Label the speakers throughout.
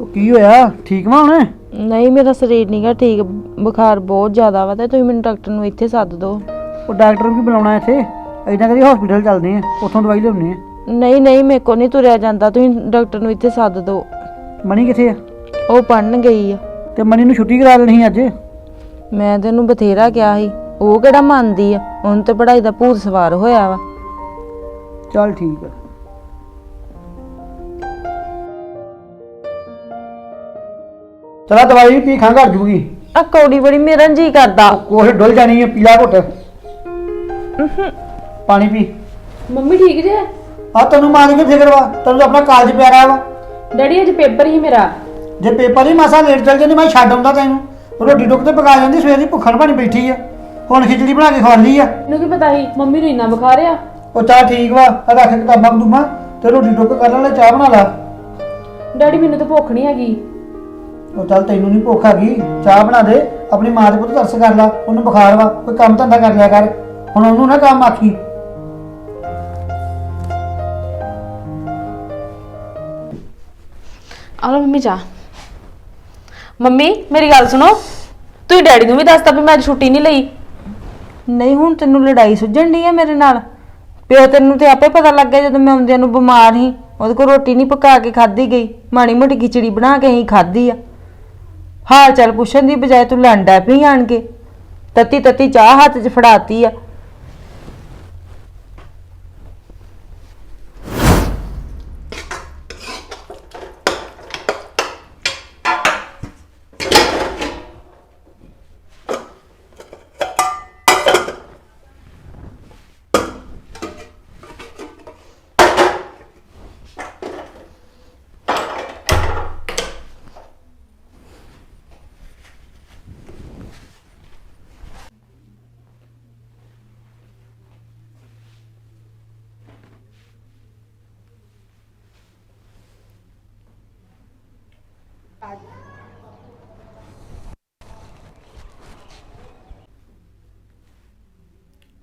Speaker 1: ਉਹ ਕੀ ਹੋਇਆ? ਠੀਕ ਵਾ ਹੁਣ?
Speaker 2: ਨਹੀਂ ਮੇਰਾ ਸਰੀਰ ਨਹੀਂਗਾ ਠੀਕ। ਬੁਖਾਰ ਬਹੁਤ ਜ਼ਿਆਦਾ ਵਾ ਤੇ ਤੁਸੀਂ ਮੈਨੂੰ ਡਾਕਟਰ ਨੂੰ ਇੱਥੇ ਸੱਦ ਦਿਓ।
Speaker 1: ਉਹ ਡਾਕਟਰ ਨੂੰ ਕੀ ਬੁਲਾਉਣਾ ਇੱਥੇ? ਐਦਾਂ ਕਰੀ ਹਸਪੀਟਲ ਚੱਲਦੇ ਆ ਉੱਥੋਂ ਦਵਾਈ ਲਿਆਉਣੀ ਆ।
Speaker 2: ਨਹੀਂ ਨਹੀਂ ਮੇਰੇ ਕੋ ਨਹੀਂ ਤੁਰਿਆ ਜਾਂਦਾ। ਤੁਸੀਂ ਡਾਕਟਰ ਨੂੰ ਇੱਥੇ ਸੱਦ ਦਿਓ।
Speaker 1: ਮਣੀ ਕਿੱਥੇ ਆ?
Speaker 2: ਉਹ ਪੜਨ ਗਈ ਆ।
Speaker 1: ਤੇ ਮਣੀ ਨੂੰ ਛੁੱਟੀ ਕਰਾ ਲੈਣੀ ਅੱਜ?
Speaker 2: ਮੈਂ ਤੈਨੂੰ ਬਥੇਰਾ ਕਿਹਾ ਸੀ। ਉਹ ਕਿਹੜਾ ਮੰਨਦੀ ਆ? ਉਹਨੂੰ ਤੇ ਪੜਾਈ ਦਾ ਭੂਤ ਸਵਾਰ ਹੋਇਆ ਵਾ।
Speaker 1: ਚੱਲ ਠੀਕ ਆ। ਚਲਾ ਦਵਾਈ ਪੀ ਖਾਂ ਘਰ ਜੂਗੀ।
Speaker 2: ਆ ਕੌੜੀ ਬੜੀ ਮੇਰਾ ਜੀ ਕਰਦਾ।
Speaker 1: ਕੋਸ਼ ਡੁੱਲ ਜਾਣੀ ਹੈ ਪੀਲਾ ਘੁੱਟ। ਪਾਣੀ ਪੀ।
Speaker 3: ਮੰਮੀ ਠੀਕ ਜੇ?
Speaker 1: ਆ ਤੈਨੂੰ ਮਾਂ ਦੀ ਕੀ ਫਿਕਰ ਵਾ? ਤੈਨੂੰ ਤਾਂ ਆਪਣਾ ਕਾਲਜ ਪਿਆਰਾ ਵਾ।
Speaker 3: ਡੈਡੀ ਅੱਜ ਪੇਪਰ ਹੀ ਮੇਰਾ।
Speaker 1: ਜੇ ਪੇਪਰ ਹੀ ਮਾਸਾ ਲੇਟ ਚੱਲ ਜਾਂਦੀ ਮੈਂ ਛੱਡ ਆਉਂਦਾ ਤੈਨੂੰ। ਰੋਟੀ ਟੁੱਕ ਤੇ ਪਕਾ ਜਾਂਦੀ ਸਵੇਰ ਦੀ ਭੁੱਖਣ ਬਣੀ ਬੈਠੀ ਆ। ਹੁਣ ਖਿਚੜੀ ਬਣਾ ਕੇ ਖਵਾਉਂਦੀ ਆ।
Speaker 3: ਮੈਨੂੰ ਕੀ ਪਤਾ ਸੀ? ਮੰਮੀ ਨੂੰ ਇੰਨਾ ਬੁਖਾਰ ਆ।
Speaker 1: ਉਹ ਚਾਹ ਠੀਕ ਵਾ ਆ ਰੱਖ ਕਿਤਾਬਾਂ ਕਦੂਮਾ ਤੇ ਰੋਟੀ ਟੁੱਕ ਕਰ ਲੈ ਚਾਹ ਬਣਾ ਲਾ।
Speaker 3: ਡੈਡੀ ਮੈਨੂੰ ਤਾਂ ਭੁੱਖ ਨਹੀਂ ਹੈਗੀ।
Speaker 1: ਉਹ ਚੱਲ ਤੈਨੂੰ ਨਹੀਂ ਭੁੱਖ ਹੈਗੀ ਚਾਹ ਬਣਾ ਦੇ ਆਪਣੀ ਮਾਂ ਦੇ ਪੁੱਤ ਤਰਸ ਕਰ ਲਾ ਉਹਨੂੰ ਬੁਖਾਰ ਵਾ ਕੋਈ ਕੰਮ ਧੰਦਾ ਕਰ ਲਿਆ ਕਰ। ਹੁਣ ਉਹਨੂੰ ਨਾ ਕੰਮ ਆਖੀ।
Speaker 3: ਆ ਲਓ ਮੰਮੀ ਚਾਹ। ਮੰਮੀ ਮੇਰੀ ਗੱਲ ਸੁਣੋ। ਤੁਸੀਂ ਡੈਡੀ ਨੂੰ ਵੀ ਦੱਸਤਾ ਵੀ ਮੈਂ ਅੱਜ ਛੁੱਟੀ ਨਹੀਂ ਲਈ।
Speaker 2: ਨਹੀਂ, ਹੁਣ ਤੈਨੂੰ ਲੜਾਈ ਸੁਝਣ ਡਈ ਆ ਮੇਰੇ ਨਾਲ? ਪਿਓ ਤੈਨੂੰ ਤੇ ਆਪੇ ਪਤਾ ਲੱਗ ਗਿਆ ਜਦੋਂ ਮੈਂ ਆਉਂਦਿਆਂ ਨੂੰ ਬਿਮਾਰ ਸੀ। ਉਹਦੇ ਕੋਲ ਰੋਟੀ ਨਹੀਂ ਪਕਾ ਕੇ ਖਾਧੀ ਗਈ। ਮਾੜੀ ਮੋਟੀ ਖਿਚੜੀ ਬਣਾ ਕੇ ਹੀ ਖਾਧੀ ਆ। ਹਾਲ ਚਾਲ ਪੁੱਛਣ ਦੀ ਬਜਾਏ ਤੂੰ ਲੰਡਾ ਪੀ ਆਣ ਕੇ। ਤਤੀ ਤਤੀ ਚਾਹ ਹੱਥ 'ਚ ਫੜਾਤੀ ਆ।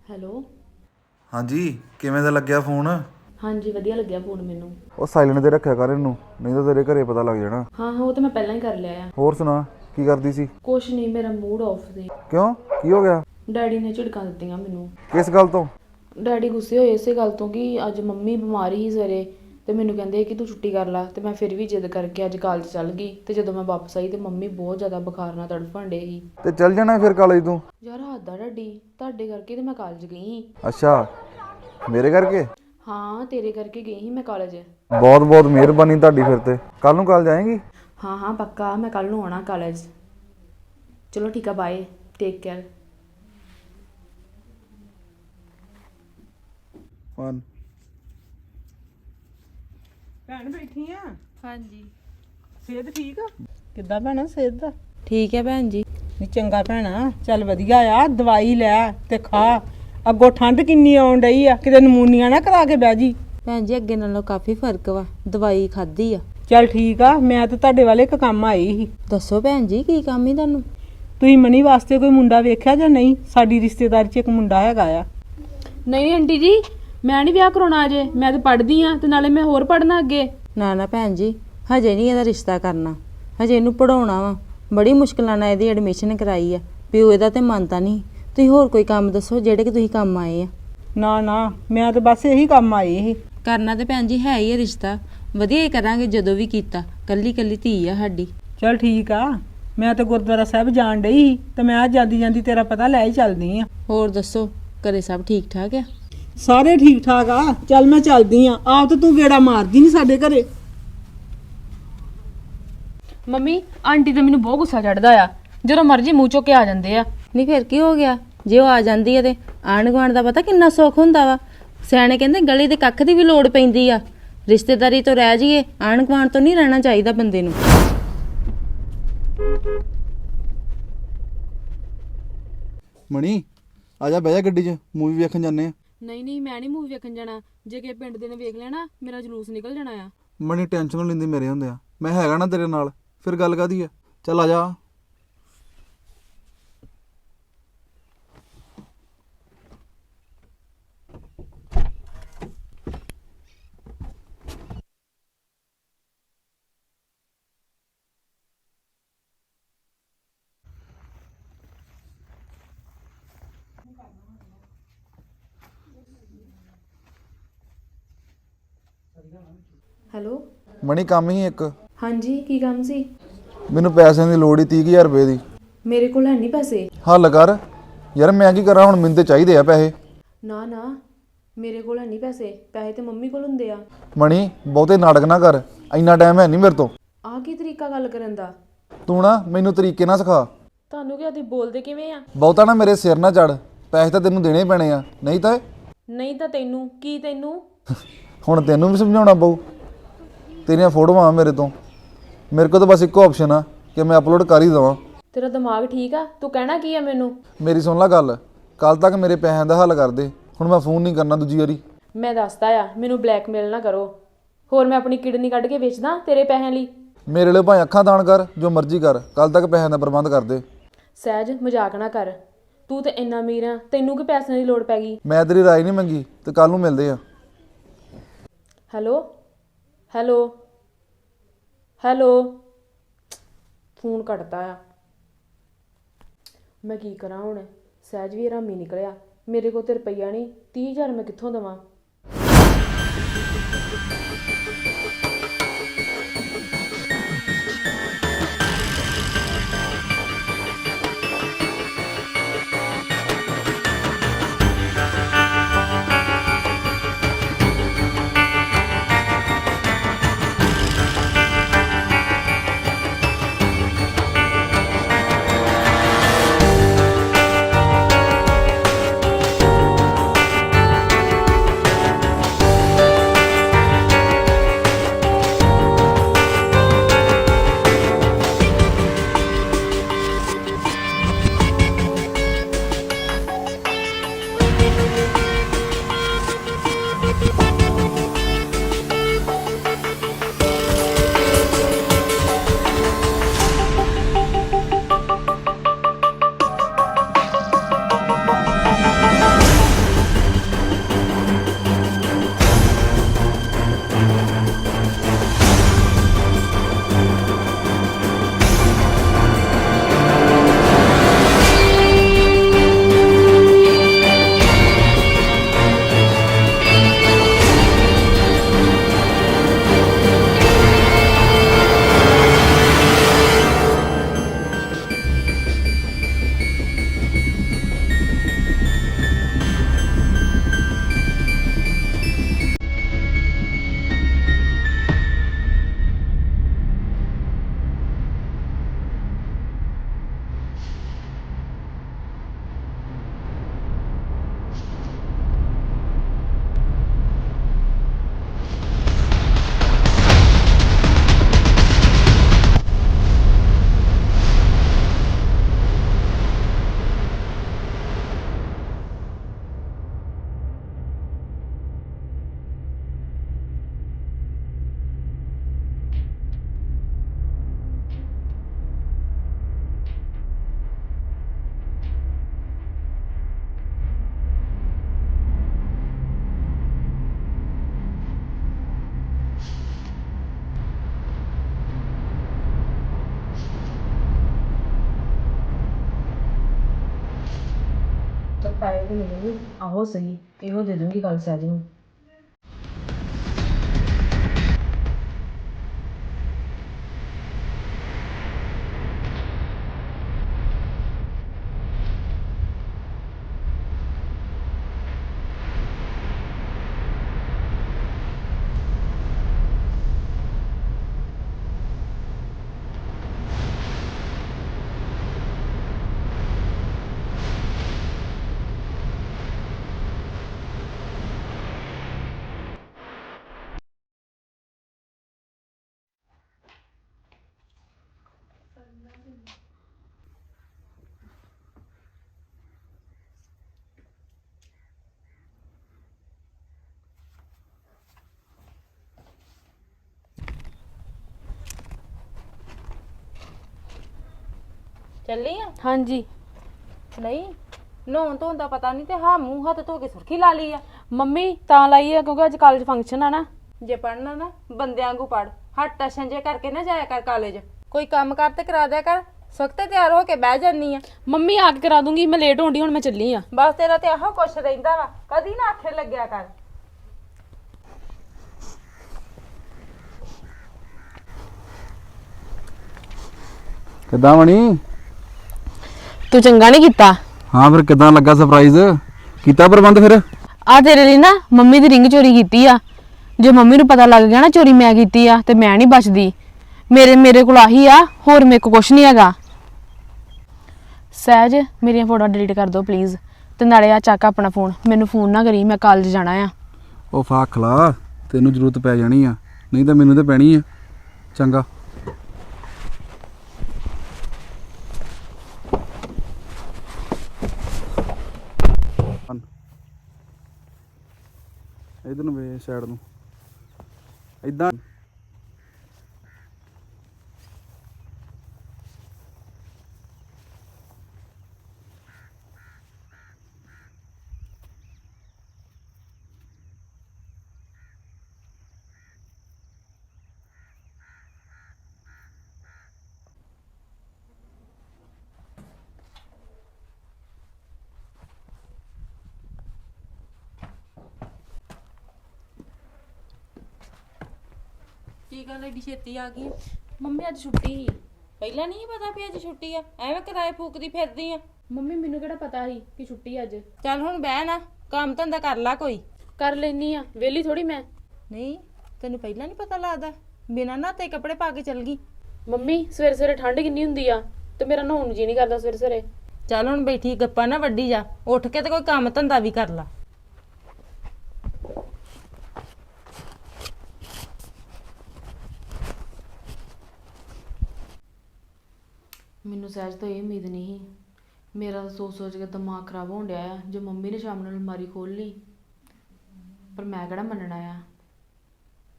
Speaker 3: ਹੈਲੋ।
Speaker 4: ਹਾਂਜੀ ਕਿਵੇਂ ਦਾ ਲੱਗਿਆ ਫੋਨ?
Speaker 3: ਹਾਂਜੀ ਵਧੀਆ ਲੱਗਿਆ ਫੋਨ ਮੈਨੂੰ।
Speaker 4: ਉਹ ਸਾਇਲੈਂਟ ਤੇ ਰੱਖਿਆ ਕਰ ਇਹਨੂੰ ਨਹੀਂ ਤਾਂ ਤੇਰੇ ਘਰੇ ਪਤਾ ਲੱਗ ਜਾਣਾ।
Speaker 3: ਹਾਂ ਹਾਂ ਉਹ ਤਾਂ ਮੈਂ ਪਹਿਲਾਂ ਹੀ ਕਰ ਲਿਆ ਆ।
Speaker 4: ਹੋਰ ਸੁਣਾ ਕੀ ਕਰਦੀ ਸੀ?
Speaker 3: ਕੁਛ ਨਹੀਂ ਮੇਰਾ ਮੂਡ ਆਫ ਸੀ।
Speaker 4: ਕਿਉਂ? ਕੀ ਹੋ ਗਿਆ?
Speaker 3: ਡੈਡੀ ਨੇ ਝਿੜਕਾਂ ਦਿੱਤੀਆਂ ਮੈਨੂੰ।
Speaker 4: ਕਿਸ ਗੱਲ ਤੋਂ?
Speaker 3: ਡੈਡੀ ਗੁੱਸੇ ਹੋਏ ਇਸੇ ਗੱਲ ਤੋਂ ਕਿ ਅੱਜ ਮੰਮੀ ਬਿਮਾਰ ਹੀ ਸਵੇਰੇ। ਤੇ ਮੈਨੂੰ ਕਹਿੰਦੇ ਕਿ ਤੂੰ ਛੁੱਟੀ ਕਰ ਲੈ ਤੇ ਮੈਂ ਫਿਰ ਵੀ ਜਿੱਦ ਕਰਕੇ ਅੱਜ ਕਾਲਜ ਚੱਲ ਗਈ ਤੇ ਜਦੋਂ ਮੈਂ ਵਾਪਸ ਆਈ ਤੇ ਮੰਮੀ ਬਹੁਤ ਜ਼ਿਆਦਾ ਬੁਖਾਰ ਨਾਲ ਤੜਫਣ ਡੇ ਸੀ।
Speaker 4: ਤੇ ਚੱਲ ਜਾਣਾ ਫਿਰ ਕਾਲਜ ਤੂੰ?
Speaker 3: ਯਾਰ ਹੱਦ ਡੈਡੀ ਤੁਹਾਡੇ ਕਰਕੇ ਤੇ ਮੈਂ ਕਾਲਜ ਗਈ
Speaker 4: ਅੱਛਾ ਮੇਰੇ ਕਰਕੇ?
Speaker 3: ਹਾਂ ਤੇਰੇ ਕਰਕੇ ਗਈ ਸੀ ਮੈਂ ਕਾਲਜ
Speaker 4: ਬਹੁਤ ਬਹੁਤ ਮਿਹਰਬਾਨੀ ਤੁਹਾਡੀ ਫਿਰ ਤੇ। ਕੱਲ ਨੂੰ ਕਾਲਜ ਆਏਂਗੀ
Speaker 3: ਹਾਂ ਹਾਂ ਪੱਕਾ ਮੈਂ ਕੱਲ ਨੂੰ ਆਉਣਾ ਕਾਲਜ ਚਲੋ ਠੀਕ ਆ ਬਾਏ ਟੇਕ ਕੇਅਰ
Speaker 4: ਵਨ
Speaker 5: ਭੈਣ ਬੈਠੀ ਆ।
Speaker 2: ਹਾਂਜੀ।
Speaker 5: ਸਿਹਤ ਠੀਕ ਆ? ਕਿੱਦਾਂ ਭੈਣਾ ਸਿਹਤ? ਦਾ
Speaker 2: ਠੀਕ ਹੈ ਭੈਣ ਜੀ।
Speaker 5: ਨਹੀਂ ਚੰਗਾ ਭੈਣਾ ਚੱਲ ਵਧੀਆ ਆ ਦਵਾਈ ਲੈ ਤੇ ਖਾ। ਅੱਗੋਂ ਠੰਡ ਕਿੰਨੀ ਆਉਣ ਡਈ ਆ ਕਿਤੇ ਨਮੂਨੀਆ ਨਾ ਕਰਾ ਕੇ ਬਹਿ ਜੀ।
Speaker 2: ਭੈਣ ਜੀ ਅੱਗੇ ਨਾਲੋਂ ਕਾਫੀ ਫ਼ਰਕ ਵਾ ਦਵਾਈ ਖਾਧੀ ਆ।
Speaker 5: ਚੱਲ ਠੀਕ ਆ ਮੈਂ ਤਾਂ ਤੁਹਾਡੇ ਵਾਲੇ ਇੱਕ ਕੰਮ ਆਈ ਸੀ।
Speaker 2: ਦੱਸੋ ਭੈਣ ਜੀ ਕੀ ਕੰਮ ਹੀ ਤੁਹਾਨੂੰ?
Speaker 5: ਤੁਸੀਂ ਮਨੀ ਵਾਸਤੇ ਕੋਈ ਮੁੰਡਾ ਵੇਖਿਆ ਜਾਂ ਨਹੀਂ? ਸਾਡੀ ਰਿਸ਼ਤੇਦਾਰੀ 'ਚ ਇੱਕ ਮੁੰਡਾ ਹੈਗਾ ਆ।
Speaker 3: ਨਹੀਂ ਆਂਟੀ ਜੀ ਮੈਂ ਨਹੀਂ ਵਿਆਹ ਕਰਾਉਣਾ ਅਜੇ ਮੈਂ ਤਾਂ ਪੜ੍ਹਦੀ ਆ ਤੇ ਨਾਲੇ ਮੈਂ ਹੋਰ ਪੜ੍ਹਨਾ ਅੱਗੇ।
Speaker 2: ਨਾ ਨਾ ਭੈਣ ਜੀ ਹਜੇ ਨਹੀਂ ਇਹਦਾ ਰਿਸ਼ਤਾ ਕਰਨਾ। ਹਜੇ ਇਹਨੂੰ ਪੜਾਉਣਾ ਵਾ। ਬੜੀ ਮੁਸ਼ਕਲਾਂ ਨਾਲ ਇਹਦੀ ਐਡਮਿਸ਼ਨ ਕਰਾਈ ਆ। ਪਿਓ ਇਹਦਾ ਤੇ ਮੰਨਦਾ ਨਹੀਂ। ਤੁਸੀਂ ਹੋਰ ਕੋਈ ਕੰਮ ਦੱਸੋ ਜਿਹੜੇ ਕਿ ਤੁਸੀਂ ਕੰਮ ਆਏ ਆ।
Speaker 5: ਨਾ ਨਾ ਮੈਂ ਤਾਂ ਬਸ ਇਹੀ ਕੰਮ ਆਈ ਸੀ।
Speaker 2: ਕਰਨਾ ਤੇ ਭੈਣ ਜੀ ਹੈ ਹੀ ਇਹ ਰਿਸ਼ਤਾ। ਵਧੀਆ ਹੀ ਕਰਾਂਗੇ ਜਦੋਂ ਵੀ ਕੀਤਾ। ਕੱਲੀ ਕੱਲੀ ਧੀ ਆ ਸਾਡੀ।
Speaker 5: ਚੱਲ ਠੀਕ ਆ। ਮੈਂ ਤਾਂ ਗੁਰਦੁਆਰਾ ਸਾਹਿਬ ਜਾਣ ਡਈ ਸੀ ਤੇ ਮੈਂ ਆ ਜਾਂਦੀ ਜਾਂਦੀ ਤੇਰਾ ਪਤਾ ਲੈ ਹੀ ਚੱਲਦੀ ਆ।
Speaker 2: ਹੋਰ ਦੱਸੋ ਘਰੇ ਸਭ ਠੀਕ ਠਾਕ ਆ?
Speaker 5: ਸਾਰੇ ਠੀਕ ਠਾਕ ਆ। ਚੱਲ ਮੈਂ ਚੱਲਦੀ ਆ। ਆਪ ਤਾਂ ਤੂੰ ਗੇੜਾ ਮਾਰਦੀ ਨਹੀਂ ਸਾਡੇ ਘਰੇ।
Speaker 3: ਮੰਮੀ ਆਂਟੀ ਤੇ ਮੈਨੂੰ ਬਹੁਤ ਗੁੱਸਾ ਚੜਦਾ ਆ। ਜਦੋਂ ਮਰਜ਼ੀ ਮੂੰਹ ਚੁੱਕ ਕੇ ਆ ਜਾਂਦੇ ਆ।
Speaker 2: ਨਹੀਂ ਫਿਰ ਕੀ ਹੋ ਗਿਆ? ਜੇ ਉਹ ਆ ਜਾਂਦੀ ਹੈ ਤੇ ਆਂਢ ਗੁਆਂਢ ਦਾ ਪਤਾ ਕਿੰਨਾ ਸੁੱਖ ਹੁੰਦਾ ਵਾ। ਸਿਆਣੇ ਕਹਿੰਦੇ ਗਲੀ ਦੇ ਕੱਖ ਦੀ ਵੀ ਲੋੜ ਪੈਂਦੀ ਆ। ਰਿਸ਼ਤੇਦਾਰੀ ਤੋਂ ਰਹਿ ਜਾਈਏ ਆਂਢ ਗੁਆਂਢ ਤੋਂ ਨਹੀਂ ਰਹਿਣਾ ਚਾਹੀਦਾ ਬੰਦੇ ਨੂੰ।
Speaker 4: ਮਣੀ ਆ ਜਾ ਬਹਿ ਜਾ ਗੱਡੀ 'ਚ। ਮੂਵੀ ਵੇਖਣ ਜਾਂਦੇ ਆ।
Speaker 3: ਨਹੀਂ ਨਹੀਂ, ਮੈਂ ਨਹੀਂ ਮੂਵੀ ਵੇਖਣ ਜਾਣਾ। ਜੇ ਕਿਸੇ ਪਿੰਡ ਦੇ ਨੇ ਵੇਖ ਲੈਣਾ ਮੇਰਾ ਜਲੂਸ ਨਿਕਲ ਜਾਣਾ ਆ।
Speaker 4: ਮਣੀ ਟੈਨਸ਼ਨ ਲੈਂਦੀ ਮੇਰੇ ਹੁੰਦੇ ਆ। ਮੈਂ ਹੈਗਾ ਨਾ ਤੇਰੇ ਨਾਲ, ਫਿਰ ਗੱਲ ਕਾਦੀ ਆ? ਚੱਲ ਆ ਜਾ।
Speaker 3: ਹੈਲੋ?
Speaker 4: ਮਣੀ ਕੰਮ ਹੀ ਇੱਕ।
Speaker 3: ਹਾਂਜੀ ਕੀ ਕੰਮ ਸੀ?
Speaker 4: ਮੈਨੂੰ ਪੈਸਿਆਂ ਦੀ ਲੋੜ ਹੀ 30000 ਰੁਪਏ ਦੀ।
Speaker 3: ਮੇਰੇ ਕੋਲ ਹੈ ਨਹੀਂ ਪੈਸੇ।
Speaker 4: ਹੱਲ ਕਰ। ਯਾਰ ਮੈਂ ਕੀ ਕਰਾਂ ਹੁਣ? ਮੈਨੂੰ ਤੇ ਚਾਹੀਦੇ ਆ ਪੈਸੇ।
Speaker 3: ਨਾ ਨਾ। ਮੇਰੇ ਕੋਲ ਹੈ ਨਹੀਂ ਪੈਸੇ। ਪੈਸੇ ਤੇ ਮੰਮੀ ਕੋਲ ਹੁੰਦੇ ਆ।
Speaker 4: ਮਣੀ ਬਹੁਤੇ ਨਾਟਕ ਨਾ ਕਰ। ਇੰਨਾ ਟਾਈਮ ਹੈ ਨਹੀਂ ਮੇਰੇ ਤੋਂ।
Speaker 3: ਆਹ ਕੀ ਤਰੀਕਾ ਗੱਲ ਕਰਨ ਦਾ?
Speaker 4: ਤੂੰ ਨਾ ਮੈਨੂੰ ਤਰੀਕੇ ਨਾਲ ਸਿਖਾ।
Speaker 3: ਤੁਹਾਨੂੰ ਕੀ ਆਦੀ ਬੋਲਦੇ ਕਿਵੇਂ ਆ?
Speaker 4: ਬਹੁਤਾ ਨਾ ਮੇਰੇ ਸਿਰ ਨਾ ਚੜ ਪੈਸੇ ਤਾਂ ਤੈਨੂੰ ਦੇਣੇ ਹੀ ਪੈਣੇ ਆ। ਨਹੀਂ ਤਾਂ?
Speaker 3: ਨਹੀਂ ਤਾਂ ਤੈਨੂੰ। ਕੀ ਤੈਨੂੰ?
Speaker 4: ਹੁਣ ਤੈਨੂੰ ਵੀ ਸਮਝਾਉਣਾ ਪਊ। ਤੇਰੀਆਂ ਫੋਟੋਆਂ ਆ ਮੇਰੇ ਤੋਂ। ਮੇਰੇ ਕੋਲ ਤਾਂ ਬਸ ਇੱਕੋ ਆਪਸ਼ਨ ਆ ਕਿ ਮੈਂ ਅਪਲੋਡ ਕਰ ਹੀ ਦਵਾਂ।
Speaker 3: ਤੇਰਾ ਦਿਮਾਗ ਠੀਕ ਆ? ਤੂੰ ਕਹਿਣਾ ਕੀ ਆ ਮੈਨੂੰ?
Speaker 4: ਮੇਰੀ ਸੁਣ ਲੈ ਗੱਲ। ਕੱਲ ਤੱਕ ਮੇਰੇ ਪੈਸਿਆਂ ਦਾ ਹੱਲ ਕਰ ਦੇ। ਹੁਣ ਮੈਂ ਫੋਨ ਨਹੀਂ ਕਰਨਾ ਦੂਜੀ ਵਾਰੀ।
Speaker 3: ਮੈਂ ਦੱਸਦਾ ਆ ਮੈਨੂੰ ਬਲੈਕਮੇਲ ਨਾ ਕਰੋ। ਹੋਰ ਮੈਂ ਆਪਣੀ ਕਿਡਨੀ ਕੱਢ ਕੇ ਵੇਚਦਾ ਤੇਰੇ ਪੈਸਿਆਂ ਲਈ?
Speaker 4: ਮੇਰੇ ਲਈ ਭਾਵੇਂ ਅੱਖਾਂ ਦਾਨ ਕਰ ਜੋ ਮਰਜ਼ੀ ਕਰ। ਕੱਲ ਤੱਕ ਪੈਸਿਆਂ ਦਾ ਪ੍ਰਬੰਧ ਕਰ ਦੇ।
Speaker 3: ਸਹਿਜ ਮਜ਼ਾਕ ਨਾ ਕਰ। ਤੂੰ ਤੇ ਇੰਨਾ ਅਮੀਰ ਆ ਤੈਨੂੰ ਕਿ ਪੈਸਿਆਂ ਦੀ ਲੋੜ ਪੈ ਗਈ?
Speaker 4: ਮੈਂ ਤੇਰੀ ਰਾਏ ਨਹੀਂ ਮੰਗੀ ਤੇ ਕੱਲ ਨੂੰ ਮਿਲਦੇ ਆ।
Speaker 3: ਹੈਲੋ ਹੈਲੋ ਹੈਲੋ ਫੋਨ ਕੱਟਦਾ ਆ। ਮੈਂ ਕੀ ਕਰਾਂ ਹੁਣ? ਸਹਿਜ ਵੀ ਹਰਾਮੀ ਨਿਕਲਿਆ। ਮੇਰੇ ਕੋਲ ਤੇ ਰੁਪਈਆ ਨਹੀਂ। 30000 ਮੈਂ ਕਿੱਥੋਂ ਦਵਾਂ? आहो स्हेई इ'यां देगी गल्ल सारी
Speaker 2: ਚੱਲੀ ਆ?
Speaker 3: ਹਾਂਜੀ।
Speaker 2: ਨਹੀਂ ਨਹਾਉਣ ਧੋਣ ਦਾ ਪਤਾ ਨਹੀਂ ਤੇ ਹਾਂ ਮੂੰਹ ਹੱਥ ਧੋ ਕੇ ਸੁਰਖੀ ਲਾ ਲਈ ਆ।
Speaker 3: ਮੰਮੀ ਤਾਂ ਲਾਈ ਆ ਕਿਉਂਕਿ ਅੱਜ ਕਾਲਜ ਫੰਕਸ਼ਨ ਆ ਨਾ।
Speaker 2: ਜੇ ਪੜਨਾ ਨਾ ਬੰਦਿਆਂ ਵਾਂਗੂ ਪੜ ਹੱਟ ਟਸ਼ਨ ਜੇ ਕਰਕੇ ਨਾ ਜਾਇਆ ਕਰ ਕਾਲਜ ਕੋਈ ਕੰਮ ਕਰ ਤੇ ਕਰਾ ਦਿਆ ਕਰ। ਸਖਤ ਤਿਆਰ ਹੋ ਕੇ ਬਹਿ ਜਾਨੀ ਆ।
Speaker 3: ਮੰਮੀ ਆ ਕੇ ਕਰਾ ਦੂੰਗੀ ਮੈਂ ਲੇਟ ਹੋਣੀ ਹੁਣ ਮੈਂ ਚੱਲੀ ਆ।
Speaker 2: ਬਸ ਤੇਰਾ ਤੇ ਆਹੋ ਕੁਛ ਰਹਿੰਦਾ ਵਾ। ਕਦੀ ਨਾ ਆਖੇ ਲੱਗਿਆ ਕਰ।
Speaker 4: ਕਿੱਦਾਂ ਬਣੀ?
Speaker 3: ਤੂੰ ਚੰਗਾ ਨਹੀਂ ਕੀਤਾ?
Speaker 4: ਹਾਂ ਫਿਰ ਕਿੱਦਾਂ ਲੱਗਾ ਸਰਪ੍ਰਾਈਜ਼ ਕੀਤਾ ਪ੍ਰਬੰਧ ਫਿਰ?
Speaker 3: ਆ ਤੇਰੇ ਲਈ ਨਾ ਮੰਮੀ ਦੀ ਰਿੰਗ ਚੋਰੀ ਕੀਤੀ ਆ। ਜੇ ਮੰਮੀ ਨੂੰ ਪਤਾ ਲੱਗ ਗਿਆ ਨਾ ਚੋਰੀ ਮੈਂ ਕੀਤੀ ਆ ਤੇ ਮੈਂ ਨਹੀਂ ਬਚਦੀ। ਮੇਰੇ ਮੇਰੇ ਕੋਲ ਆਹੀ ਆ ਹੋਰ ਮੇਰੇ ਕੋਲ ਕੁਛ ਨਹੀਂ ਹੈਗਾ। ਸਹਿਜ ਮੇਰੀਆਂ ਫੋਟੋਆਂ ਡਿਲੀਟ ਕਰ ਦਿਓ ਪਲੀਜ਼ ਤੇ ਨਾਲੇ ਆ ਚੱਕ ਆਪਣਾ ਫੋਨ ਮੈਨੂੰ ਫੋਨ ਨਾ ਕਰੀ ਮੈਂ ਕਾਲਜ ਜਾਣਾ ਆ।
Speaker 4: ਉਹ ਫਾਕ ਲਾ ਤੈਨੂੰ ਜ਼ਰੂਰਤ ਪੈ ਜਾਣੀ ਆ। ਨਹੀਂ ਤਾਂ ਮੈਨੂੰ ਤੇ ਪੈਣੀ ਆ। ਚੰਗਾ। ਇਧਰ ਨੂੰ ਵੇ ਸਾਈਡ ਨੂੰ। ਇਦਾਂ
Speaker 2: ਕੀ ਗੱਲ ਏਡੀ ਛੇਤੀ ਆ ਗਈ?
Speaker 3: ਮੰਮੀ ਅੱਜ ਛੁੱਟੀ ਸੀ।
Speaker 2: ਪਹਿਲਾਂ ਨਹੀਂ ਪਤਾ ਵੀ ਅੱਜ ਛੁੱਟੀ ਆ? ਐਵੇਂ ਕਿਰਾਏ ਫੂਕਦੀ ਫਿਰਦੀ ਆ।
Speaker 3: ਮੰਮੀ ਮੈਨੂੰ ਕਿਹੜਾ ਪਤਾ ਸੀ ਕਿ ਛੁੱਟੀ ਅੱਜ?
Speaker 2: ਚੱਲ ਹੁਣ ਬਹਿ ਨਾ ਕੰਮ ਧੰਦਾ ਕਰ ਲਾ ਕੋਈ।
Speaker 3: ਕਰ ਲੈਨੀ ਆ ਵੇਲੀ ਥੋੜੀ ਮੈਂ।
Speaker 2: ਨਹੀਂ ਤੈਨੂੰ ਪਹਿਲਾਂ ਨਹੀਂ ਪਤਾ ਲੱਗਦਾ? ਬਿਨਾਂ ਨਾਤੇ ਕੱਪੜੇ ਪਾ ਕੇ ਚੱਲ ਗਈ।
Speaker 3: ਮੰਮੀ ਸਵੇਰੇ ਸਵੇਰੇ ਠੰਡ ਕਿੰਨੀ ਹੁੰਦੀ ਆ ਤੇ ਮੇਰਾ ਨਹਾਉਣ ਨੂੰ ਜੀ ਨਹੀਂ ਕਰਦਾ ਸਵੇਰੇ ਸਵੇਰੇ।
Speaker 2: ਚੱਲ ਹੁਣ ਬੈਠੀ ਗੱਪਾਂ ਨਾ ਵੱਡੀ ਜਾ। ਉੱਠ ਕੇ ਤੇ ਕੋਈ ਕੰਮ ਧੰਦਾ ਵੀ ਕਰ ਲਾ।
Speaker 3: ਮੈਨੂੰ ਸਹਿਜ ਤੋਂ ਇਹ ਉਮੀਦ ਨਹੀਂ ਸੀ। ਮੇਰਾ ਤਾਂ ਸੋਚ ਸੋਚ ਕੇ ਦਿਮਾਗ ਖਰਾਬ ਹੋਣ ਡਿਆ ਆ ਜੇ ਮੰਮੀ ਨੇ ਸ਼ਾਮ ਨੂੰ ਅਲਮਾਰੀ ਖੋਲ ਲਈ। ਪਰ ਮੈਂ ਕਿਹੜਾ ਮੰਨਣਾ ਆ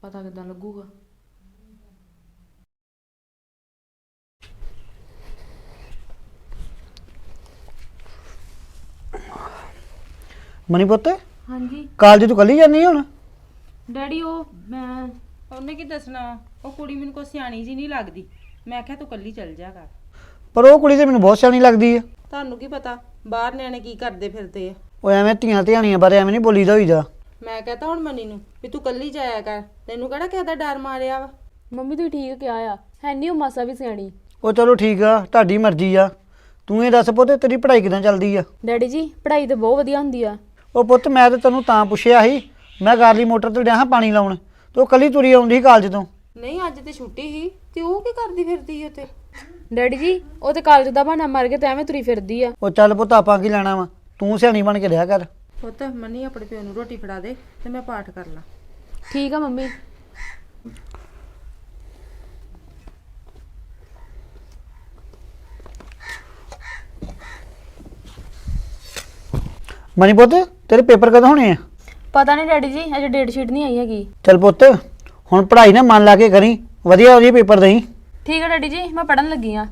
Speaker 3: ਪਤਾ ਕਿਦਾਂ ਲੱਗੂਗਾ?
Speaker 1: ਮਨੀ ਪੁੱਤ
Speaker 3: ਹਾਂਜੀ।
Speaker 1: ਕਾਲਜ ਤੂੰ ਕੱਲੀ ਜਾਨੀ ਹੁਣ?
Speaker 3: ਡੈਡੀ ਉਹ ਮੈਂ
Speaker 2: ਉਹਨੇ ਕੀ ਦੱਸਣਾ? ਉਹ ਕੁੜੀ ਮੈਨੂੰ ਕੋਈ ਸਿਆਣੀ ਜੀ ਨਹੀਂ ਲੱਗਦੀ। ਮੈਂ ਕਿਹਾ ਤੂੰ ਕੱਲੀ ਚੱਲ ਜਾ ਕਰ
Speaker 1: ਪਰ ਉਹ ਕੁੜੀ ਤੇ ਮੈਨੂੰ ਬਹੁਤ ਸਿਆਣੀ ਲੱਗਦੀ ਆ।
Speaker 2: ਤੁਹਾਨੂੰ ਕੀ ਪਤਾ ਬਾਹਰ ਨਿਆਣੇ ਕੀ ਕਰਦੇ ਫਿਰਦੇ ਆ।
Speaker 1: ਉਹ ਐਵੇਂ ਧੀਆਂ ਧਿਆਣੀਆਂ ਬਾਰੇ ਐਵੇਂ ਨਹੀਂ ਬੋਲੀਦਾ ਹੋਈਦਾ।
Speaker 2: ਮੈਂ ਕਹਤਾ ਹੁਣ ਮਨੀ ਨੂੰ ਵੀ ਤੂੰ ਕੱਲੀ ਜਾਇਆ ਕਰ ਤੈਨੂੰ ਕਿਹੜਾ ਕਿਸੇ ਦਾ ਡਰ ਮਾਰਿਆ ਵਾ?
Speaker 3: ਮੰਮੀ ਤੂੰ ਠੀਕ ਕਿਹਾ ਆ ਹੈ ਨਹੀਂ ਉਹ ਮਾਸਾ ਵੀ ਸਿਆਣੀ।
Speaker 1: ਉਹ ਚਲੋ ਠੀਕ ਆ ਤੁਹਾਡੀ ਮਰਜ਼ੀ ਆ। ਤੂੰ ਇਹ ਦੱਸ ਪੁੱਤ ਤੇਰੀ ਪੜ੍ਹਾਈ ਕਿਦਾਂ ਚੱਲਦੀ ਆ?
Speaker 3: ਡੈਡੀ ਜੀ ਪੜ੍ਹਾਈ ਤੇ ਬਹੁਤ ਵਧੀਆ ਹੁੰਦੀ ਆ।
Speaker 1: ਉਹ ਪੁੱਤ ਮੈਂ ਤੇ ਤੈਨੂੰ ਤਾਂ ਪੁੱਛਿਆ ਸੀ ਮੈਂ ਗਾਰਲੀ ਮੋਟਰ ਤੇ ਡਿਆ ਹਾਂ ਪਾਣੀ ਲਾਉਣ ਤੇ ਉਹ ਕੱਲੀ ਤੁਰੀ ਆਉਂਦੀ ਸੀ ਕਾਲਜ ਤੋਂ।
Speaker 2: ਨਹੀਂ ਅੱਜ ਤੇ ਛੁੱਟੀ ਸੀ ਤੇ ਉਹ ਕੀ ਕਰਦੀ ਫਿਰਦੀ ਉੱਥੇ?
Speaker 3: ਡੈਡੀ ਜੀ ਉਹ ਤੇ ਕਾਲਜ ਦਾ ਬਹਾਨਾ ਮਾਰ ਕੇ ਤੇ ਐਵੇਂ ਤੁਰੀ ਫਿਰਦੀ ਆ।
Speaker 1: ਉਹ ਚੱਲ ਪੁੱਤ ਆਪਾਂ ਕੀ ਲੈਣਾ ਵਾ? ਤੂੰ ਸਿਆਣੀ ਬਣ ਕੇ ਰਿਹਾ ਕਰ।
Speaker 2: ਪੁੱਤ ਮਨੀ ਆਪਣੇ ਪਿਓ ਨੂੰ ਰੋਟੀ ਫੜਾ ਦੇ ਤੇ ਮੈਂ ਪਾਠ ਕਰ ਲਾਂ।
Speaker 3: ਠੀਕ ਆ ਮੰਮੀ।
Speaker 1: ਮਨੀ ਪੁੱਤ ਤੇਰੇ ਪੇਪਰ ਕਦੋਂ ਹੋਣੇ ਆ?
Speaker 3: ਪਤਾ ਨਹੀਂ ਡੈਡੀ ਜੀ ਅਜੇ ਡੇਟ ਸ਼ੀਟ ਨਹੀਂ ਆਈ ਹੈਗੀ।
Speaker 1: ਚੱਲ ਪੁੱਤ ਹੁਣ ਪੜ੍ਹਾਈ ਨਾ ਮਨ ਲਾ ਕੇ ਕਰੀ ਵਧੀਆ ਵਧੀਆ ਪੇਪਰ ਦੇਈ।
Speaker 3: ਠੀਕ ਹੈ ਡੈਡੀ ਜੀ ਮੈਂ ਪੜਨ ਲੱਗੀ ਆ।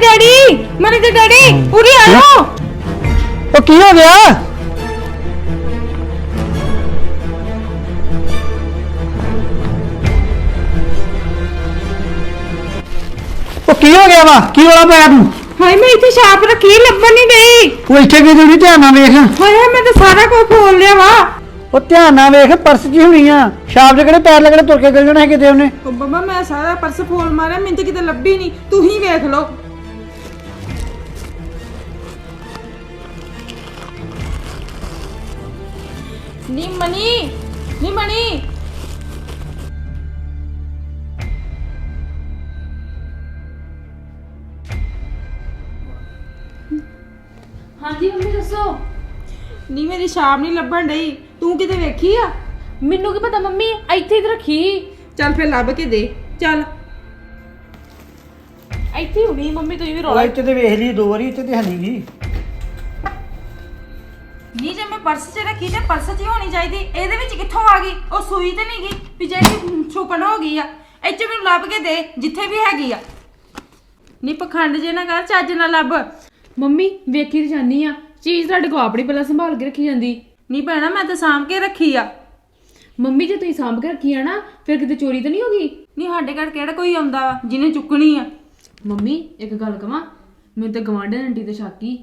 Speaker 2: ਡੈਡੀ ਮਨੀ ਦੇ ਡੈਡੀ ਉਰੇ ਆ ਜਾਓ।
Speaker 1: ਉਹ ਕੀ ਹੋ ਗਿਆ? ਉਹ ਕੀ ਹੋ ਗਿਆ ਵਾ? ਕੀ ਹੋਣਾ ਪਿਆ ਤੂੰ?
Speaker 2: ਹਾਏ ਮੈਂ ਇੱਥੇ ਛਾਪ ਰੱਖੀ ਲੱਭਣ ਨਹੀਂ ਗਈ
Speaker 1: ਉਹ ਇੱਥੇ ਕੀ ਜੁੜੀ ਧਿਆਨ ਨਾਲ ਵੇਖ?
Speaker 2: ਹਾਏ ਮੈਂ ਤਾਂ ਸਾਰਾ ਕੁਝ ਖੋਲ ਲਿਆ ਵਾ।
Speaker 1: ਉਹ ਧਿਆਨ ਨਾਲ ਵੇਖ ਪਰਸ ਜੀ ਹੋਣੀ ਆ? ਸ਼ਾਪ ਦੇ ਕਿਹੜੇ ਪੈਰ ਲੱਗਣੇ ਤੁਰ ਕੇ ਗਲ ਜਾਣਾ ਹੈ ਕਿਤੇ ਉਹਨੇ?
Speaker 5: ਉਹ ਬੱਬਾ ਮੈਂ ਸਾਰਾ ਪਰਸ ਫੋਲ ਮਾਰਿਆ ਮੈਨੂੰ ਤਾਂ ਕਿਤੇ ਲੱਭੀ ਨਹੀਂ ਤੂੰ ਹੀ ਵੇਖ ਲਓ।
Speaker 3: ਨੀ ਮਨੀ। ਹਾਂਜੀ ਮੰਮੀ ਦੱਸੋ।
Speaker 5: ਨੀ ਮੇਰੀ ਸ਼ਾਮ ਨਹੀਂ ਲੱਭਣ ਡਈ। ਤੂੰ ਕਿਤੇ ਵੇਖੀ ਆ?
Speaker 3: ਮੈਨੂੰ ਕੀ ਪਤਾ ਮੰਮੀ ਇੱਥੇ ਹੀ ਰੱਖੀ।
Speaker 5: ਚੱਲ ਫੇਰ ਲੱਭ ਕੇ ਦੇ। ਚੱਲ।
Speaker 3: ਇੱਥੇ ਹੀ ਹੋਣੀ ਮੰਮੀ ਤੁਸੀਂ ਵੀ
Speaker 1: ਉਹ ਰੌਲਾ ਇੱਥੇ ਤੇ ਵੇਖ ਲਈ ਦੋ ਵਾਰੀ ਇੱਥੇ ਤੇ
Speaker 2: ਹਨੀ ਗਈ ਪਰਸ 'ਚ ਰੱਖੀ ਤੇ ਪਰਸ 'ਚ ਹੀ ਹੋਣੀ ਚਾਹੀਦੀ। ਇਹਦੇ ਵਿੱਚ ਕਿੱਥੋਂ ਆ ਗਈ? ਉਹ ਸੂਈ ਤੇ ਨਹੀਂ ਗਈ ਵੀ ਜਿਹੜੀ ਛੁਪਣ ਹੋ ਗਈ ਆ ਇੱਥੇ ਮੈਨੂੰ ਲੱਭ ਕੇ ਦੇ ਜਿੱਥੇ ਵੀ ਹੈਗੀ ਆ। ਨਹੀਂ ਪਖੰਡ ਜੇ ਨਾ ਕਰ ਚੱਜ ਨਾ ਲੱਭ।
Speaker 3: ਮੰਮੀ ਵੇਖੀ ਤੇ ਜਾਨੀ ਆ ਚੀਜ਼ ਤੁਹਾਡੇ ਕੋ ਆਪਣੀ ਪਹਿਲਾਂ ਸੰਭਾਲ ਕੇ ਰੱਖੀ ਜਾਂਦੀ।
Speaker 2: ਨਹੀਂ ਭੈਣਾ ਮੈਂ ਤਾਂ ਸਾਂਭ ਕੇ ਰੱਖੀ ਆ।
Speaker 3: ਮੰਮੀ ਜੇ ਤੁਸੀਂ ਸਾਂਭ ਕੇ ਰੱਖੀ ਆ ਨਾ ਫਿਰ ਕਿਤੇ ਚੋਰੀ ਤਾਂ ਨਹੀਂ ਹੋ ਗਈ?
Speaker 2: ਨਹੀਂ ਸਾਡੇ ਘਰ ਕਿਹੜਾ ਕੋਈ ਆਉਂਦਾ ਵਾ ਜਿਹਨੇ ਚੁੱਕਣੀ ਆ।
Speaker 3: ਮੰਮੀ ਇੱਕ ਗੱਲ ਕਵਾਂ ਮੈਨੂੰ ਤਾਂ ਗਵਾਂਢਣ ਆਂਟੀ ਤੇ ਸ਼ੱਕੀ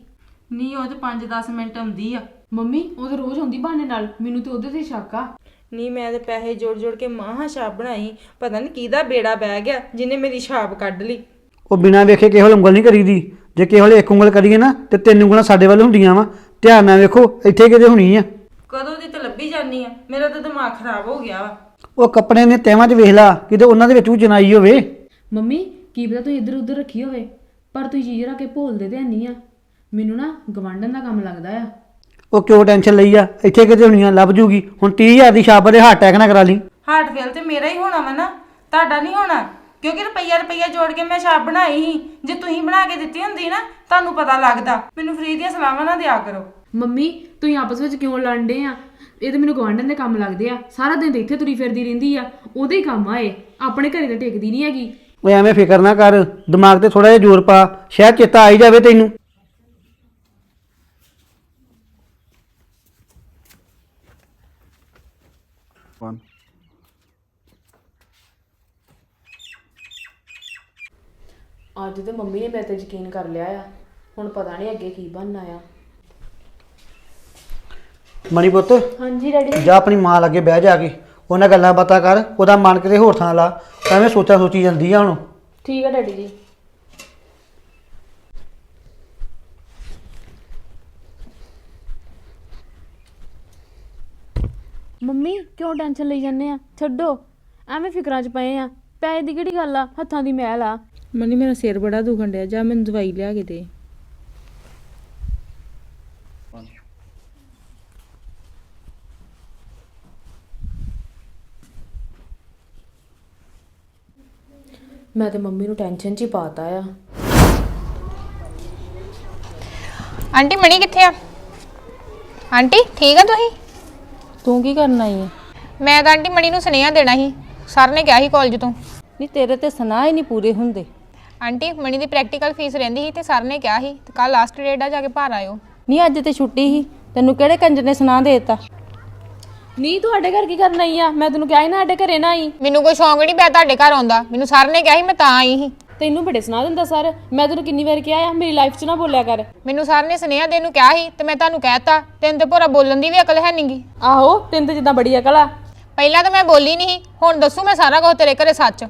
Speaker 2: ਨਹੀਂ ਉਹ ਤੇ 5-10 ਮਿੰਟ ਆਉਂਦੀ ਆ।
Speaker 3: ਮੰਮੀ ਉਹ ਤਾਂ ਰੋਜ਼ ਆਉਂਦੀ ਬਹਾਨੇ ਨਾਲ ਮੈਨੂੰ ਤੇ ਉਹਦੇ ਤੇ ਸ਼ੱਕ ਆ।
Speaker 2: ਨਹੀਂ ਮੈਂ ਤੇ ਪੈਸੇ ਜੋੜ ਜੋੜ ਕੇ ਮਾਹਾ ਛਾਪ ਬਣਾਈ ਪਤਾ ਨਹੀਂ ਕਿਹਦਾ ਬੇੜਾ ਬਹਿ ਗਿਆ ਜਿਹਨੇ ਮੇਰੀ ਛਾਪ ਕੱਢ ਲਈ।
Speaker 1: ਉਹ ਬਿਨਾਂ ਵੇਖੇ ਕਿਸੇ ਵੱਲ ਉਂਗਲ ਨਹੀਂ ਕਰੀਦੀ। ਜੇ ਕਿਸੇ ਵੱਲ ਇੱਕ ਉਂਗਲ ਕਰੀਏ ਨਾ ਤੇ ਤਿੰਨ ਉਂਗਲਾਂ ਸਾਡੇ ਵੱਲ ਹੁੰਦੀਆਂ ਵਾ। ਧਿਆਨ ਨਾਲ ਵੇਖੋ ਇੱਥੇ ਕਿਤੇ ਹੋਣੀ ਆ।
Speaker 2: ਕਦੋਂ ਦੀ ਤੇ ਲੱਭੀ ਜਾਨੀ ਆ ਮੇਰਾ ਤਾਂ ਦਿਮਾਗ ਖਰਾਬ ਹੋ ਗਿਆ ਵਾ।
Speaker 1: ਉਹ ਕੱਪੜੇ ਨੇ ਤੈਵਾਂ 'ਚ ਵੇਖ ਲਾ ਕਿਤੇ ਉਹਨਾਂ ਦੇ ਵਿੱਚ ਵੀ ਜਨਾਈ ਹੋਵੇ।
Speaker 3: ਮੰਮੀ ਕੀ ਪਤਾ ਤੁਸੀਂ ਇੱਧਰ ਉੱਧਰ ਰੱਖੀ ਹੋਵੇ ਪਰ ਤੁਸੀਂ ਚੀਜ਼ ਰੱਖ ਕੇ ਭੁੱਲਦੇ ਤੇ ਨਹੀਂ ਆ। ਮੈਨੂੰ ਨਾ ਗਵਾਂਢਣ ਦਾ ਕੰਮ ਲੱਗਦਾ ਆ।
Speaker 1: ਉਹ ਕਿਉਂ ਟੈਨਸ਼ਨ ਲਈ ਆ? ਇੱਥੇ ਕਿਤੇ ਹੋਣੀ ਆ ਲੱਭ ਜੂਗੀ। ਹੁਣ 30000 ਦੀ ਛਾਪ ਦੇ ਹਾਰਟ ਅਟੈਕ ਨਾ ਕਰਾ ਲਈ।
Speaker 2: ਹਾਰਟ ਫੇਲ ਤੇ ਮੇਰਾ ਹੀ ਹੋਣਾ ਵਾ ਨਾ ਤੁਹਾਡਾ ਨਹੀਂ ਹੋਣਾ। ਕਿਉਂਕਿ ਰੁਪਈਆ ਰੁਪਈਆ ਜੋੜ ਕੇ ਮੈਂ ਛਾਪ ਬਣਾਈ ਸੀ। ਜੇ ਤੁਸੀਂ ਬਣਾ ਕੇ ਦਿੱਤੀ ਹੁੰਦੀ ਨਾ ਤੁਹਾਨੂੰ ਪਤਾ ਲੱਗਦਾ। ਮੈਨੂੰ ਫ੍ਰੀ ਦੀਆਂ ਸਲਾਹਾਂ ਨਾ ਦਿਆ ਕਰੋ।
Speaker 3: ਮੰਮੀ ਤੁਸੀਂ ਆਪਸ ਵਿੱਚ ਕਿਉਂ ਲੜਦੇ ਆ? ਇਹ ਤਾਂ ਮੈਨੂੰ ਗਵਾਂਢਣ ਦੇ ਕੰਮ ਲੱਗਦੇ ਆ। ਸਾਰਾ ਦਿਨ ਤੇ ਇੱਥੇ ਤੁਰੀ ਫਿਰਦੀ ਰਹਿੰਦੀ ਆ। ਉਹਦੇ ਹੀ ਕੰਮ ਆਏ ਆਪਣੇ ਘਰੇ ਤਾਂ ਟਿਕਦੀ ਨਹੀਂ ਹੈਗੀ।
Speaker 1: ਓਏ ਐਵੇਂ ਫਿਕਰ ਨਾ ਕਰ। ਦਿਮਾਗ ਤੇ ਥੋੜਾ ਜਿਹਾ ਜ਼ੋਰ ਪਾ। ਸ਼ਾਇਦ ਚੇਤਾ ਆਈ ਜਾਵੇ ਤੈਨੂੰ।
Speaker 3: ਅੱਜ ਤੇ ਮੰਮੀ ਨੇ ਮੇਰੇ ਤੇ ਯਕੀਨ ਕਰ ਲਿਆ ਆ। ਹੁਣ ਪਤਾ ਨਹੀਂ ਅੱਗੇ ਕੀ ਬਣਨਾ ਆ।
Speaker 1: ਮਣੀ ਪੁੱਤ
Speaker 3: ਹਾਂਜੀ ਡੈਡੀ
Speaker 1: ਜਾ ਆਪਣੀ ਮਾਂ ਲਾਗੇ ਬਹਿ ਜਾ ਕੇ ਉਹਨਾਂ ਗੱਲਾਂ ਬਾਤਾਂ ਕਰ ਉਹਦਾ ਮਨ ਕਿਤੇ ਹੋਰ ਥਾਂ ਲਾ। ਐਵੇਂ ਸੋਚਾਂ ਸੋਚੀ ਜਾਂਦੀ ਆ ਹੁਣ।
Speaker 3: ਠੀਕ ਆ ਡੈਡੀ ਜੀ। ਮੰਮੀ ਕਿਉਂ ਟੈਨਸ਼ਨ ਲਈ ਜਾਂਦੇ ਆ? ਛੱਡੋ। ਐਵੇਂ ਫਿਕਰਾਂ 'ਚ ਪਏ ਆ। ਪੈਸੇ ਦੀ ਕਿਹੜੀ ਗੱਲ ਆ? ਹੱਥਾਂ ਦੀ ਮੈਲ ਆ।
Speaker 2: ਮਨੀ ਮੇਰਾ ਸਿਰ ਬੜਾ ਦੁਖਣ ਡਿਆ ਜਾ ਮੈਨੂੰ ਦਵਾਈ ਲਿਆ ਕੇ ਦੇ।
Speaker 3: ਮੈਂ ਤੇ ਮੰਮੀ ਨੂੰ ਟੈਨਸ਼ਨ 'ਚ ਹੀ ਪਾਤਾ ਆ।
Speaker 6: ਆਂਟੀ ਮਣੀ ਕਿੱਥੇ ਆ? ਆਂਟੀ ਠੀਕ ਆ ਤੁਸੀਂ?
Speaker 2: ਤੂੰ ਕੀ ਕਰਨਾ ਈ
Speaker 6: ਮੈਂ ਤਾਂ ਆਂਟੀ ਮਣੀ ਨੂੰ ਸੁਨੇਹਾ ਦੇਣਾ ਸੀ। ਸਰ ਨੇ ਕਿਹਾ ਸੀ ਕਾਲਜ ਤੋਂ।
Speaker 2: ਨਹੀਂ ਤੇਰੇ ਤੇ ਸੁਨਾ ਹੀ ਨਹੀਂ ਪੂਰੇ ਹੁੰਦੇ।
Speaker 6: ਆਂਟੀ ਮਣੀ ਦੀ ਪ੍ਰੈਕਟੀਕਲ ਫੀਸ ਰਹਿੰਦੀ ਸੀ ਤੇ ਸਰ ਨੇ ਕਿਹਾ ਸੀ ਤੇ ਕੱਲ ਲਾਸਟ ਡੇਟ ਆ ਜਾ ਕੇ ਭਰ ਆਇਓ।
Speaker 2: ਨਹੀਂ ਅੱਜ ਤੇ ਛੁੱਟੀ ਸੀ। ਤੈਨੂੰ ਕਿਹੜੇ ਕੰਜਰ ਨੇ ਸੁਣਾ ਦੇਤਾ?
Speaker 3: ਨਹੀਂ ਤੁਹਾਡੇ ਘਰ ਕੀ ਕਰਨਾ ਹੀ ਆ? ਮੈਂ ਤੈਨੂੰ ਕਿਹਾ ਸੀ ਨਾ ਸਾਡੇ ਘਰੇ ਨਾ ਆਈ।
Speaker 6: ਮੈਨੂੰ ਕੋਈ ਸ਼ੌਂਕ ਨਹੀਂ ਪਿਆ ਤੁਹਾਡੇ ਘਰ ਆਉਂਦਾ। ਮੈਨੂੰ ਸਰ ਨੇ ਕਿਹਾ ਸੀ ਮੈਂ ਤਾਂ ਆਈ ਸੀ।
Speaker 3: ਤੈਨੂੰ ਬੜੇ ਸੁਣਾ ਦਿੰਦਾ ਸਰ। ਮੈਂ ਤੈਨੂੰ ਕਿੰਨੀ ਵਾਰ ਕਿਹਾ ਆ ਮੇਰੀ ਲਾਈਫ 'ਚ ਨਾ ਬੋਲਿਆ ਕਰ।
Speaker 6: ਮੈਨੂੰ ਸਰ ਨੇ ਸੁਨੇਹਾ ਦੇਣ ਨੂੰ ਕਿਹਾ ਸੀ ਤੇ ਮੈਂ ਤੁਹਾਨੂੰ ਕਹਿਤਾ ਤੈਨੂੰ ਤੇ ਭੋਰਾ ਬੋਲਣ ਦੀ ਵੀ ਅਕਲ ਹੈ ਨਹੀਂਗੀ
Speaker 3: ਆਹੋ ਤੈਨੂੰ ਤੇ ਜਿੱਦਾਂ ਬੜੀ ਅਕਲ ਆ।
Speaker 6: ਪਹਿਲਾਂ ਤਾਂ ਮੈਂ ਬੋਲੀ ਨਹੀਂ ਸੀ ਹੁਣ ਦੱਸੂ ਮੈਂ ਸਾਰਾ ਕੁਝ ਤੇਰੇ ਘਰੇ ਸੱਚ।